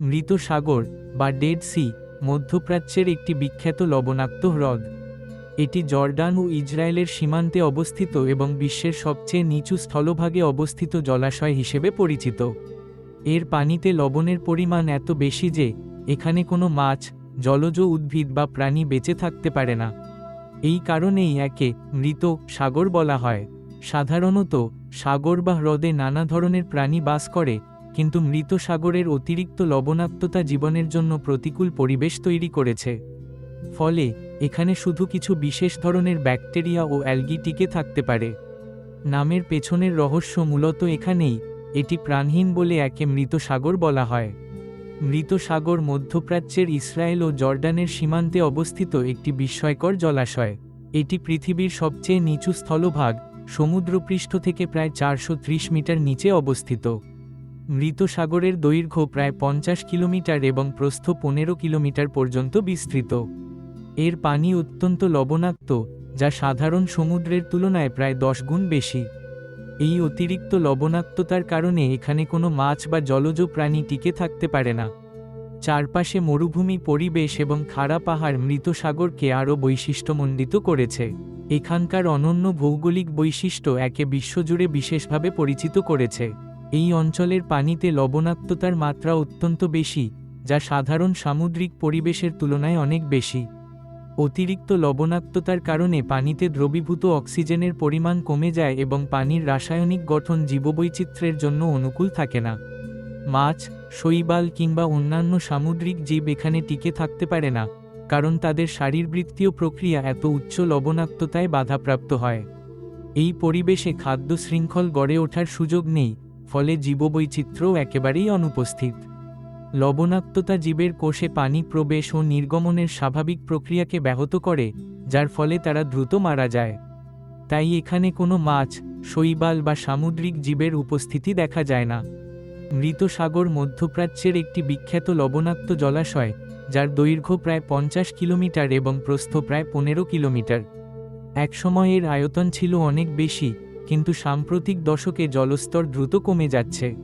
মৃত সাগর বা dead C মধ্যপ্রাচ্যের একটি বিখ্যাত লবণাক্ত হ্রদ। এটি জর্ডান ও ইসরায়েলের সীমান্তে অবস্থিত এবং বিশ্বের সবচেয়ে নিচু স্থলভাগে অবস্থিত জলাশয় হিসেবে পরিচিত। এর পানিতে লবণের পরিমাণ এত বেশি যে এখানে কোনো মাছ, জলজ উদ্ভিদ বা প্রাণী বেঁচে থাকতে পারে না। এই কারণেই একে মৃত সাগর বলা হয়। সাধারণত সাগর বা হ্রদে নানা ধরনের প্রাণী বাস করে কিন্তু মৃত সাগরের অতিরিক্ত লবণাক্ততা জীবনের জন্য প্রতিকূল পরিবেশ তৈরি করেছে। ফলে, এখানে শুধু কিছু বিশেষ ধরনের ব্যাকটেরিয়া ও অ্যালগি টিকে থাকতে পারে। নামের পেছনের রহস্য মূলত এখানেই, এটি প্রাণহীন বলে একে মৃত সাগর বলা হয়। মৃত সাগর মধ্যপ্রাচ্যের ইসরায়েল ও জর্ডানের সীমান্তে অবস্থিত একটি বিস্ময়কর জলাশয়। এটি পৃথিবীর সবচেয়ে নিচু স্থলভাগ, সমুদ্রপৃষ্ঠ থেকে প্রায় চারশো ত্রিশ মিটার নিচে অবস্থিত। মৃত সাগরের দৈর্ঘ্য প্রায় পঞ্চাশ কিলোমিটার এবং প্রস্থ পনেরো কিলোমিটার পর্যন্ত বিস্তৃত। এর পানি অত্যন্ত লবণাক্ত, যা সাধারণ সমুদ্রের তুলনায় প্রায় দশ গুণ বেশি। এই অতিরিক্ত লবণাক্ততার কারণে এখানে কোনো মাছ বা জলজ প্রাণী টিকে থাকতে পারে না। চারপাশে মরুভূমি, পরিবেশ এবং খাড়া পাহাড় মৃত সাগরকে আরও বৈশিষ্ট্যমণ্ডিত করেছে। এখানকার অনন্য ভৌগোলিক বৈশিষ্ট্য একে বিশ্বজুড়ে বিশেষভাবে পরিচিত করেছে। এই অঞ্চলের পানিতে লবণাক্ততার মাত্রা অত্যন্ত বেশি, যা সাধারণ সামুদ্রিক পরিবেশের তুলনায় অনেক বেশি। অতিরিক্ত লবণাক্ততার কারণে পানিতে দ্রবীভূত অক্সিজেনের পরিমাণ কমে যায় এবং পানির রাসায়নিক গঠন জীববৈচিত্র্যের জন্য অনুকূল থাকে না। মাছ, শৈবাল কিংবা অন্যান্য সামুদ্রিক জীব এখানে টিকে থাকতে পারে না, কারণ তাদের শারীরবৃত্তীয় প্রক্রিয়া এত উচ্চ লবণাক্ততায় বাধাপ্রাপ্ত হয়। এই পরিবেশে খাদ্য শৃঙ্খল গড়ে ওঠার সুযোগ নেই ফলে জীববৈচিত্র্যও একেবারেই অনুপস্থিত। লবণাক্ততা জীবের কোষে পানি প্রবেশ ও নির্গমনের স্বাভাবিক প্রক্রিয়াকে ব্যাহত করে, যার ফলে তারা দ্রুত মারা যায়। তাই এখানে কোনো মাছ, শৈবাল বা সামুদ্রিক জীবের উপস্থিতি দেখা যায় না। মৃত সাগর মধ্যপ্রাচ্যের একটি বিখ্যাত লবণাক্ত জলাশয়, যার দৈর্ঘ্য প্রায় পঞ্চাশ কিলোমিটার এবং প্রস্থ প্রায় পনেরো কিলোমিটার। একসময় এর আয়তন ছিল অনেক বেশি কিন্তু সাম্প্রতিক দশকে জলস্তর দ্রুত কমে যাচ্ছে।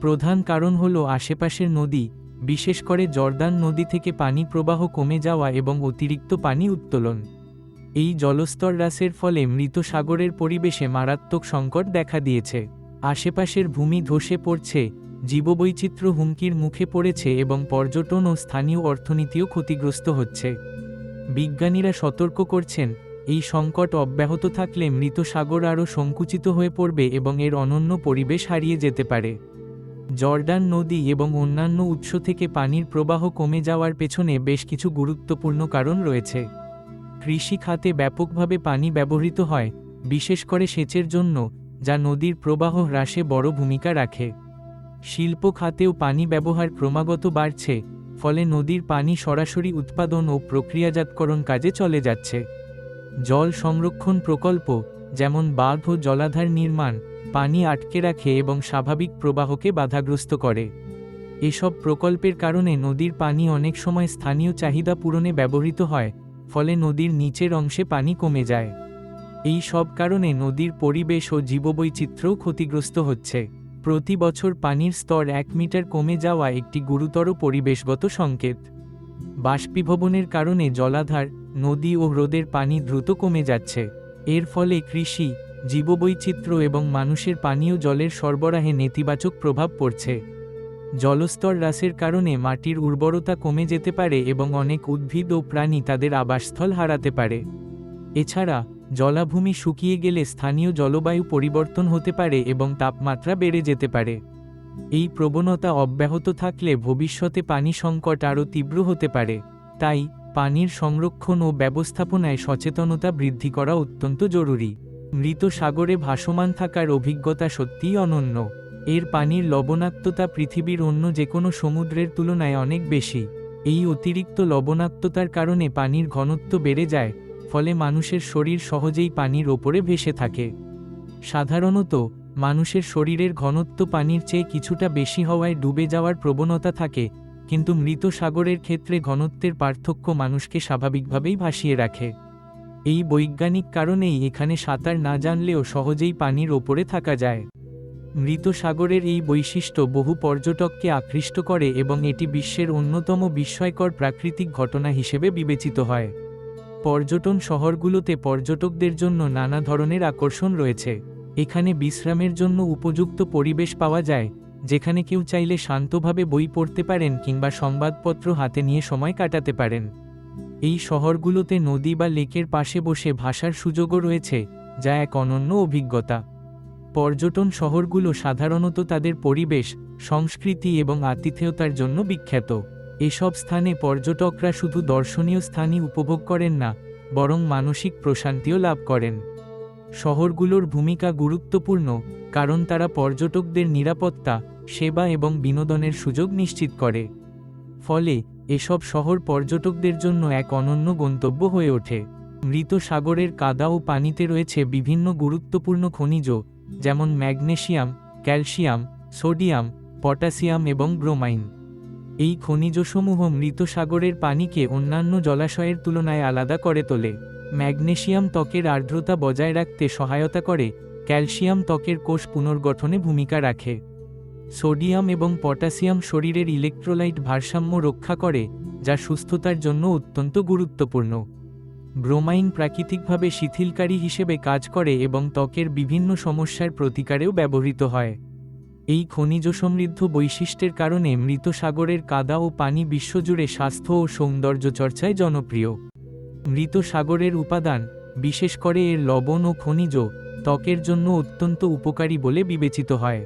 প্রধান কারণ হল আশেপাশের নদী, বিশেষ করে জর্দান নদী থেকে পানি প্রবাহ কমে যাওয়া এবং অতিরিক্ত পানি উত্তোলন। এই জলস্তর হ্রাসের ফলে মৃত সাগরের পরিবেশে মারাত্মক সংকট দেখা দিয়েছে। আশেপাশের ভূমি ধসে পড়ছে, জীববৈচিত্র্য হুমকির মুখে পড়েছে এবং পর্যটন ও স্থানীয় অর্থনীতিও ক্ষতিগ্রস্ত হচ্ছে। বিজ্ঞানীরা সতর্ক করছেন এই সংকট অব্যাহত থাকলে মৃত সাগর আরও সংকুচিত হয়ে পড়বে এবং এর অনন্য পরিবেশ হারিয়ে যেতে পারে। জর্ডান নদী এবং অন্যান্য উৎস থেকে পানির প্রবাহ কমে যাওয়ার পেছনে বেশ কিছু গুরুত্বপূর্ণ কারণ রয়েছে। কৃষি খাতে ব্যাপকভাবে পানি ব্যবহৃত হয়, বিশেষ করে সেচের জন্য, যা নদীর প্রবাহ হ্রাসে বড় ভূমিকা রাখে। শিল্প খাতেও পানি ব্যবহার ক্রমাগত বাড়ছে, ফলে নদীর পানি সরাসরি উৎপাদন ও প্রক্রিয়াজাতকরণ কাজে চলে যাচ্ছে। জল সংরক্ষণ প্রকল্প, যেমন বাঁধ ও জলাধার নির্মাণ, পানি আটকে রাখে এবং স্বাভাবিক প্রবাহকে বাধাগ্রস্ত করে। এসব প্রকল্পের কারণে নদীর পানি অনেক সময় স্থানীয় চাহিদা পূরণে ব্যবহৃত হয়, ফলে নদীর নিচের অংশে পানি কমে যায়। এই সব কারণে নদীর পরিবেশ ও জীববৈচিত্র্যও ক্ষতিগ্রস্ত হচ্ছে। প্রতি বছর পানির স্তর এক মিটার কমে যাওয়া একটি গুরুতর পরিবেশগত সংকেত। বাষ্পীভবনের কারণে জলাধার, নদী ও হ্রদের পানি দ্রুত কমে যাচ্ছে। এর ফলে কৃষি, জীববৈচিত্র্য এবং মানুষের পানীয় জলের সরবরাহে নেতিবাচক প্রভাব পড়ছে। জলস্তর হ্রাসের কারণে মাটির উর্বরতা কমে যেতে পারে এবং অনেক উদ্ভিদ ও প্রাণী তাদের আবাসস্থল হারাতে পারে। এছাড়া, জলাভূমি শুকিয়ে গেলে স্থানীয় জলবায়ু পরিবর্তন হতে পারে এবং তাপমাত্রা বেড়ে যেতে পারে। এই প্রবণতা অব্যাহত থাকলে ভবিষ্যতে পানি সংকট আরও তীব্র হতে পারে, তাই পানির সংরক্ষণ ও ব্যবস্থাপনায় সচেতনতা বৃদ্ধি করা অত্যন্ত জরুরি। মৃত সাগরে ভাসমান থাকার অভিজ্ঞতা সত্যিই অনন্য। এর পানির লবণাক্ততা পৃথিবীর অন্য যে কোনো সমুদ্রের তুলনায় অনেক বেশি। এই অতিরিক্ত লবণাক্ততার কারণে পানির ঘনত্ব বেড়ে যায়, ফলে মানুষের শরীর সহজেই পানির ওপরে ভেসে থাকে। সাধারণত মানুষের শরীরের ঘনত্ব পানির চেয়ে কিছুটা বেশি হওয়ায় ডুবে যাওয়ার প্রবণতা থাকে, কিন্তু মৃত সাগরের ক্ষেত্রে ঘনত্বের পার্থক্য মানুষকে স্বাভাবিকভাবেই ভাসিয়ে রাখে। এই বৈজ্ঞানিক কারণেই এখানে সাঁতার না জানলেও সহজেই পানির ওপরে থাকা যায়। মৃত সাগরের এই বৈশিষ্ট্য বহু পর্যটককে আকৃষ্ট করে এবং এটি বিশ্বের অন্যতম বিস্ময়কর প্রাকৃতিক ঘটনা হিসেবে বিবেচিত হয়। পর্যটন শহরগুলোতে পর্যটকদের জন্য নানা ধরনের আকর্ষণ রয়েছে। এখানে বিশ্রামের জন্য উপযুক্ত পরিবেশ পাওয়া যায়, যেখানে কেউ চাইলে শান্তভাবে বই পড়তে পারেন কিংবা সংবাদপত্র হাতে নিয়ে সময় কাটাতে পারেন। এই শহরগুলোতে নদী বা লেকের পাশে বসে ভাষার সুযোগও রয়েছে, যা এক অনন্য অভিজ্ঞতা। পর্যটন শহরগুলো সাধারণত তাদের পরিবেশ, সংস্কৃতি এবং আতিথেয়তার জন্য বিখ্যাত। এসব স্থানে পর্যটকরা শুধু দর্শনীয় স্থানই উপভোগ করেন না, বরং মানসিক প্রশান্তিও লাভ করেন। শহরগুলোর ভূমিকা গুরুত্বপূর্ণ কারণ তারা পর্যটকদের নিরাপত্তা, সেবা এবং বিনোদনের সুযোগ নিশ্চিত করে। ফলে, এসব শহর পর্যটকদের জন্য এক অনন্য গন্তব্য হয়ে ওঠে। মৃত সাগরের কাদা ও পানিতে রয়েছে বিভিন্ন গুরুত্বপূর্ণ খনিজ, যেমন ম্যাগনেশিয়াম ক্যালসিয়াম, সোডিয়াম পটাশিয়াম এবং ব্রোমাইন। এই খনিজসমূহ মৃত সাগরের পানিকে অন্যান্য জলাশয়ের তুলনায় আলাদা করে তোলে। ম্যাগনেসিয়াম ত্বকের আর্দ্রতা বজায় রাখতে সহায়তা করে, ক্যালসিয়াম ত্বকের কোষ পুনর্গঠনে ভূমিকা রাখে। সোডিয়াম এবং পটাশিয়াম শরীরের ইলেকট্রোলাইট ভারসাম্য রক্ষা করে, যা সুস্থতার জন্য অত্যন্ত গুরুত্বপূর্ণ। ব্রোমাইন প্রাকৃতিকভাবে শিথিলকারী হিসেবে কাজ করে এবং ত্বকের বিভিন্ন সমস্যার প্রতিকারেও ব্যবহৃত হয়। এই খনিজ সমৃদ্ধ বৈশিষ্ট্যের কারণে মৃত সাগরের কাদা ও পানি বিশ্বজুড়ে স্বাস্থ্য ও সৌন্দর্য চর্চায় জনপ্রিয়। মৃত সাগরের উপাদান, বিশেষ করে এর লবণ ও খনিজ, ত্বকের জন্য অত্যন্ত উপকারী বলে বিবেচিত হয়।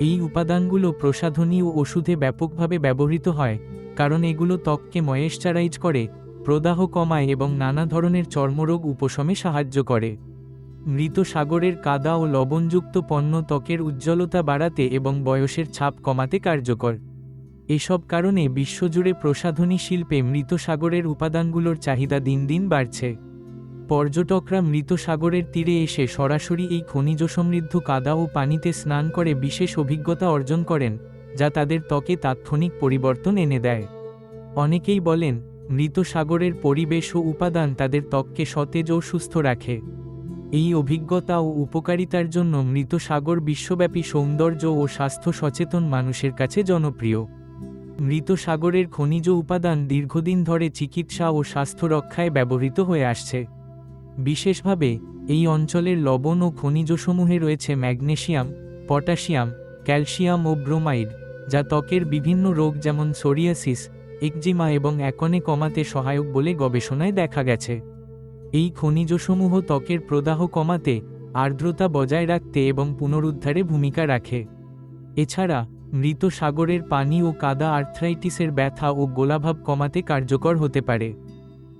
এই উপাদানগুলো প্রসাধনী ও ওষুধে ব্যাপকভাবে ব্যবহৃত হয়, কারণ এগুলো ত্বককে ময়েশ্চারাইজ করে, প্রদাহ কমায় এবং নানা ধরনের চর্মরোগ উপশমে সাহায্য করে। মৃত সাগরের কাদা ও লবণযুক্ত পণ্য ত্বকের উজ্জ্বলতা বাড়াতে এবং বয়সের ছাপ কমাতে কার্যকর। এসব কারণে বিশ্বজুড়ে প্রসাধনী শিল্পে মৃত সাগরের উপাদানগুলোর চাহিদা দিন দিন বাড়ছে। পর্যটকরা মৃত সাগরের তীরে এসে সরাসরি এই খনিজ সমৃদ্ধ কাদা ও পানিতে স্নান করে বিশেষ অভিজ্ঞতা অর্জন করেন, যা তাদের ত্বকে তাৎক্ষণিক পরিবর্তন এনে দেয়। অনেকেই বলেন মৃত সাগরের পরিবেশ ও উপাদান তাদের ত্বককে সতেজ ও সুস্থ রাখে। এই অভিজ্ঞতা ও উপকারিতার জন্য মৃত সাগর বিশ্বব্যাপী সৌন্দর্য ও স্বাস্থ্য সচেতন মানুষের কাছে জনপ্রিয়। মৃত সাগরের খনিজ উপাদান দীর্ঘদিন ধরে চিকিৎসা ও স্বাস্থ্য রক্ষায় ব্যবহৃত হয়ে আসছে। বিশেষভাবে, এই অঞ্চলের লবণ ও খনিজসমূহে রয়েছে ম্যাগনেসিয়াম, পটাশিয়াম, ক্যালসিয়াম ও ব্রোমাইড, যা ত্বকের বিভিন্ন রোগ যেমন সোরিয়াসিস, একজিমা এবং অ্যাকনে কমাতে সহায়ক বলে গবেষণায় দেখা গেছে। এই খনিজসমূহ ত্বকের প্রদাহ কমাতে, আর্দ্রতা বজায় রাখতে এবং পুনরুদ্ধারে ভূমিকা রাখে। এছাড়া মৃত সাগরের পানি ও কাদা আর্থ্রাইটিসের ব্যথা ও গোলাভাব কমাতে কার্যকর হতে পারে।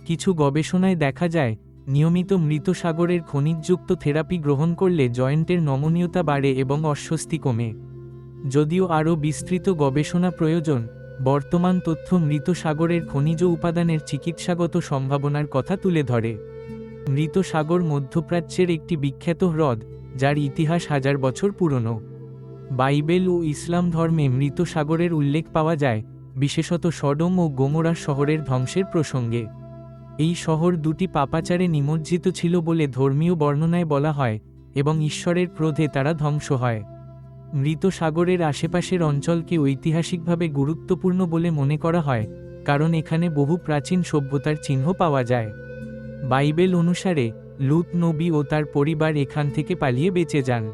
কিছু গবেষণায় দেখা যায়, নিয়মিত মৃত সাগরের খনিজযুক্ত থেরাপি গ্রহণ করলে জয়েন্টের নমনীয়তা বাড়ে এবং অস্বস্তি কমে। যদিও আরও বিস্তৃত গবেষণা প্রয়োজন, বর্তমান তথ্য মৃত সাগরের খনিজ উপাদানের চিকিৎসাগত সম্ভাবনার কথা তুলে ধরে। মৃত সাগর মধ্যপ্রাচ্যের একটি বিখ্যাত হ্রদ, যার ইতিহাস হাজার বছর পুরনো। বাইবেল ও ইসলাম ধর্মে মৃত সাগরের উল্লেখ পাওয়া যায়, বিশেষত সডম ও গোমরা শহরের ধ্বংসের প্রসঙ্গে। এই শহর দুটি পাপাচারে নিমজ্জিত ছিল বলে ধর্মীয় বর্ণনায় বলা হয় এবং ঈশ্বরের ক্রোধে তারা ধ্বংস হয়। মৃত সাগরের আশেপাশের অঞ্চলকে ঐতিহাসিকভাবে গুরুত্বপূর্ণ বলে মনে করা হয়, কারণ এখানে বহু প্রাচীন সভ্যতার চিহ্ন পাওয়া যায়। বাইবেল অনুসারে, লুত নবী ও তার পরিবার এখান থেকে পালিয়ে বেঁচে যান।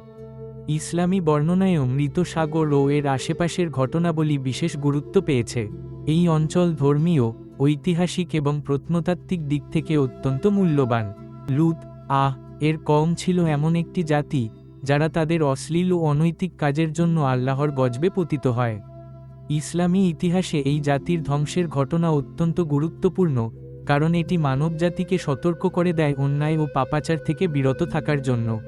ইসলামী বর্ণনায়ও মৃত সাগর ও এর আশেপাশের ঘটনাবলী বিশেষ গুরুত্ব পেয়েছে। এই অঞ্চল ধর্মীয়, ঐতিহাসিক এবং প্রত্নতাত্ত্বিক দিক থেকে অত্যন্ত মূল্যবান। লুত, আহ, এর কম ছিল এমন একটি জাতি, যারা তাদের অশ্লীল ও অনৈতিক কাজের জন্য আল্লাহর গজবে পতিত হয়। ইসলামী ইতিহাসে এই জাতির ধ্বংসের ঘটনা অত্যন্ত গুরুত্বপূর্ণ, কারণ এটি মানবজাতিকে সতর্ক করে দেয় অন্যায় ও পাপাচার থেকে বিরত থাকার জন্য।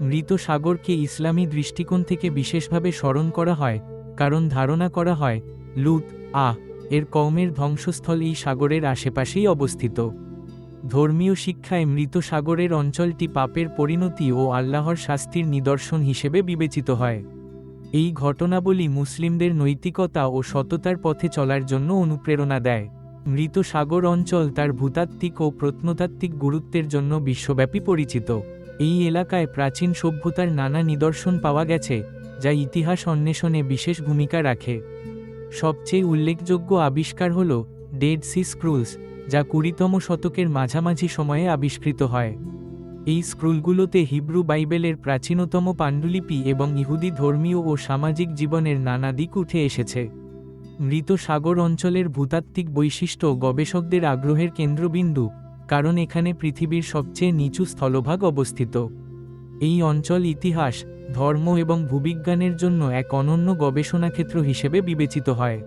মৃত সাগরকে ইসলামী দৃষ্টিকোণ থেকে বিশেষভাবে স্মরণ করা হয়, কারণ ধারণা করা হয়, লুত, আহ, এর কৌমের ধ্বংসস্থল এই সাগরের আশেপাশেই অবস্থিত। ধর্মীয় শিক্ষায় মৃত সাগরের অঞ্চলটি পাপের পরিণতি ও আল্লাহর শাস্তির নিদর্শন হিসেবে বিবেচিত হয়। এই ঘটনাবলী মুসলিমদের নৈতিকতা ও সততার পথে চলার জন্য অনুপ্রেরণা দেয়। মৃত সাগর অঞ্চল তার ভূতাত্ত্বিক ও প্রত্নতাত্ত্বিক গুরুত্বের জন্য বিশ্বব্যাপী পরিচিত। এই এলাকায় প্রাচীন সভ্যতার নানা নিদর্শন পাওয়া গেছে, যা ইতিহাস অন্বেষণে বিশেষ ভূমিকা রাখে। সবচেয়ে উল্লেখযোগ্য আবিষ্কার হল ডেড সি স্ক্রুলস, যা কুড়িতম শতকের মাঝামাঝি সময়ে আবিষ্কৃত হয়। এই স্ক্রুলগুলোতে হিব্রু বাইবেলের প্রাচীনতম পাণ্ডুলিপি এবং ইহুদি ধর্মীয় ও সামাজিক জীবনের নানা দিক উঠে এসেছে। মৃত সাগর অঞ্চলের ভূতাত্ত্বিক বৈশিষ্ট্য গবেষকদের আগ্রহের কেন্দ্রবিন্দু কারণ এখানে পৃথিবীর সবচেয়ে নিচু স্থলভাগ অবস্থিত। এই অঞ্চল ইতিহাস, ধর্ম এবং ভূবিজ্ঞানের জন্য এক অনন্য গবেষণাক্ষেত্র হিসেবে বিবেচিত হয়।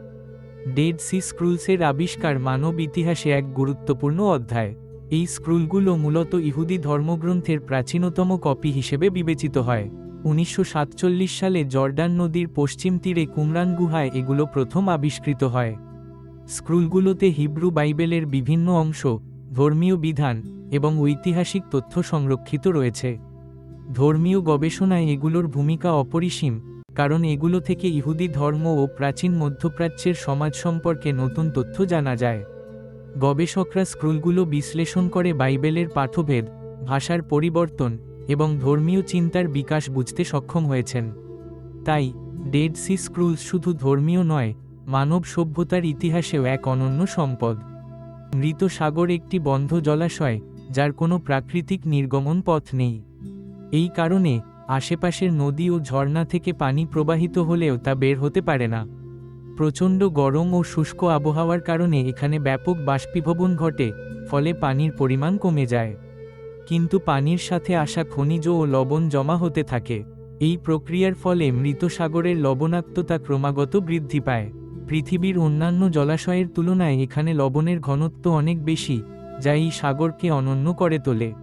ডেড সি স্ক্রুলসের আবিষ্কার মানব ইতিহাসে এক গুরুত্বপূর্ণ অধ্যায়। এই স্ক্রুলগুলো মূলত ইহুদি ধর্মগ্রন্থের প্রাচীনতম কপি হিসেবে বিবেচিত হয়। উনিশশো সাতচল্লিশ সালে জর্ডান নদীর পশ্চিম তীরে কুমরান গুহায় এগুলো প্রথম আবিষ্কৃত হয়। স্ক্রুলগুলোতে হিব্রু বাইবেলের বিভিন্ন অংশ ধর্মীয় বিধান এবং ঐতিহাসিক তথ্য সংরক্ষিত রয়েছে। ধর্মীয় গবেষণায় এগুলোর ভূমিকা অপরিসীম, কারণ এগুলো থেকে ইহুদি ধর্ম ও প্রাচীন মধ্যপ্রাচ্যের সমাজ সম্পর্কে নতুন তথ্য জানা যায়। গবেষকরা স্ক্রুলগুলো বিশ্লেষণ করে বাইবেলের পাঠভেদ, ভাষার পরিবর্তন এবং ধর্মীয় চিন্তার বিকাশ বুঝতে সক্ষম হয়েছেন। তাই, ডেড সি স্ক্রুলস শুধু ধর্মীয় নয়, মানব সভ্যতার ইতিহাসেও এক অনন্য সম্পদ। মৃত সাগর একটি বন্ধ জলাশয়, যার কোনো প্রাকৃতিক নির্গমন পথ নেই। এই কারণে, আশেপাশের নদী ও ঝর্ণা থেকে পানি প্রবাহিত হলেও তা বের হতে পারে না। প্রচণ্ড গরম ও শুষ্ক আবহাওয়ার কারণে এখানে ব্যাপক বাষ্পীভবন ঘটে, ফলে পানির পরিমাণ কমে যায়। কিন্তু পানির সাথে আসা খনিজ ও লবণ জমা হতে থাকে। এই প্রক্রিয়ার ফলে মৃত সাগরের লবণাক্ততা ক্রমাগত বৃদ্ধি পায়। পৃথিবীর অন্যান্য জলাশয়ের তুলনায় এখানে লবণের ঘনত্ব অনেক বেশি, যা এই সাগরকে অনন্য করে তোলে।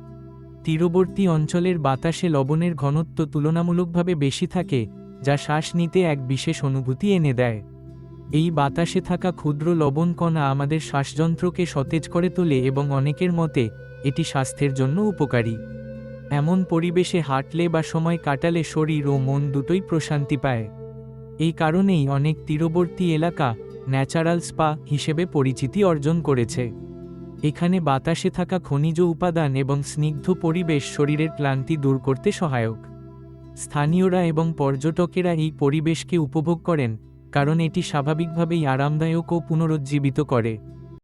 তীরবর্তী অঞ্চলের বাতাসে লবণের ঘনত্ব তুলনামূলকভাবে বেশি থাকে, যা শ্বাস নিতে এক বিশেষ অনুভূতি এনে দেয়। এই বাতাসে থাকা ক্ষুদ্র লবণ কণা আমাদের শ্বাসযন্ত্রকে সতেজ করে তোলে এবং অনেকের মতে, এটি স্বাস্থ্যের জন্য উপকারী। এমন পরিবেশে হাঁটলে বা সময় কাটালে শরীর ও মন দুটোই প্রশান্তি পায়। এই কারণেই অনেক তীরবর্তী এলাকা ন্যাচারাল স্পা হিসেবে পরিচিতি অর্জন করেছে। এখানে বাতাসে থাকা খনিজ উপাদান এবং স্নিগ্ধ পরিবেশ শরীরের ক্লান্তি দূর করতে সহায়ক। স্থানীয়রা এবং পর্যটকেরা এই পরিবেশকে উপভোগ করেন, কারণ এটি স্বাভাবিকভাবেই আরামদায়ক ও পুনরুজ্জীবিত করে।